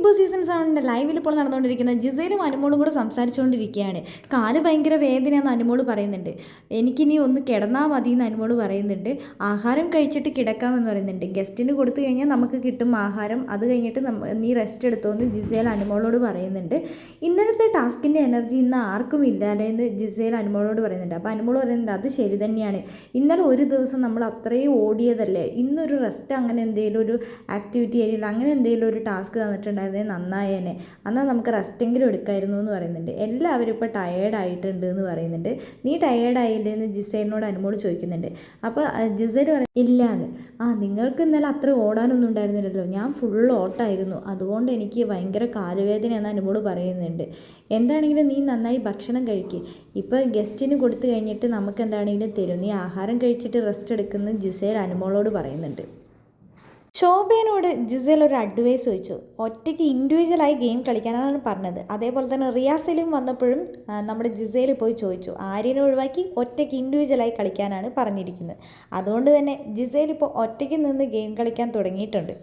Big boss season സെവന്റെ ലൈവിൽ ഇപ്പോൾ നടന്നുകൊണ്ടിരിക്കുന്ന ജിസയിലും അനുമോളും കൂടെ സംസാരിച്ചുകൊണ്ടിരിക്കുകയാണ്. കാൽ ഭയങ്കര വേദനയെന്ന് അനുമോൾ പറയുന്നുണ്ട്. എനിക്കിനി ഒന്ന് കിടന്നാൽ മതി എന്ന് അനുമോൾ പറയുന്നുണ്ട്. ആഹാരം കഴിച്ചിട്ട് കിടക്കാമെന്ന് പറയുന്നുണ്ട്. ഗസ്റ്റിന് കൊടുത്തു കഴിഞ്ഞാൽ നമുക്ക് കിട്ടും ആഹാരം. അത് കഴിഞ്ഞിട്ട് നീ റെസ്റ്റ് എടുത്തോ എന്ന് ജിസേൽ അനുമോളോട് പറയുന്നുണ്ട്. ഇന്നലത്തെ ടാസ്കിന്റെ എനർജി ഇന്ന് ആർക്കും ഇല്ല എന്ന് ജിസേൽ അനുമോളോട് പറയുന്നുണ്ട്. അപ്പോൾ അനുമോൾ പറയുന്നുണ്ട് അത് ശരി തന്നെയാണ്. ഇന്നലെ ഒരു ദിവസം നമ്മൾ അത്രയും ഓടിയതല്ലേ? ഇന്നൊരു റെസ്റ്റ് അങ്ങനെ എന്തെങ്കിലും ഒരു ആക്ടിവിറ്റി ആയിരിക്കില്ല അങ്ങനെ എന്തെങ്കിലും ഒരു ടാസ്ക് തന്നിട്ടുണ്ടായിരുന്നേ. നന്നായേനെ. എന്നാൽ നമുക്ക് റെസ്റ്റെങ്കിലും എടുക്കായിരുന്നു എന്ന് പറയുന്നുണ്ട്. എല്ലാവരും ഇപ്പോൾ ടയേർഡ് ആയിട്ടുണ്ട് എന്ന് പറയുന്നുണ്ട്. നീ ടയേർഡ് ആയില്ലേ എന്ന് ജിസേലിനോട് അനുമോട് ചോദിക്കുന്നുണ്ട്. അപ്പോൾ ജിസേൽ പറയും ഇല്ല എന്ന് ആ നിങ്ങൾക്ക് ഇന്നലെ അത്ര ഓടാനൊന്നും ഉണ്ടായിരുന്നില്ലല്ലോ. ഞാൻ ഫുൾ ഓട്ടായിരുന്നു. അതുകൊണ്ട് എനിക്ക് ഭയങ്കര കാലുവേദന എന്ന് അനുമോട് പറയുന്നുണ്ട്. എന്താണെങ്കിലും നീ നന്നായി ഭക്ഷണം കഴിക്കുക ഇപ്പോൾ ഗസ്റ്റിന് കൊടുത്തു കഴിഞ്ഞിട്ട് നമുക്ക് എന്താണെങ്കിലും തരും. നീ ആഹാരം കഴിച്ചിട്ട് റെസ്റ്റ് എടുക്കുന്ന ജിസേൽ അനുമോളോട് പറയുന്നുണ്ട്. ശോഭേനോട് ജിസേൽ ഒരു അഡ്വൈസ് ചോദിച്ചു. ഒറ്റയ്ക്ക് ഇൻഡിവിജ്വലായി ഗെയിം കളിക്കാനാണ് പറഞ്ഞത്. അതേപോലെ തന്നെ റിയാസിലും വന്നപ്പോഴും നമ്മുടെ ജിസേൽ പോയി ചോദിച്ചു. ആര്യനെ ഒഴിവാക്കി ഒറ്റയ്ക്ക് ഇൻഡിവിജ്വലായി കളിക്കാനാണ് പറഞ്ഞിരിക്കുന്നത്. അതുകൊണ്ട് തന്നെ ജിസേൽ ഇപ്പോൾ ഒറ്റയ്ക്ക് നിന്ന് ഗെയിം കളിക്കാൻ തുടങ്ങിയിട്ടുണ്ട്.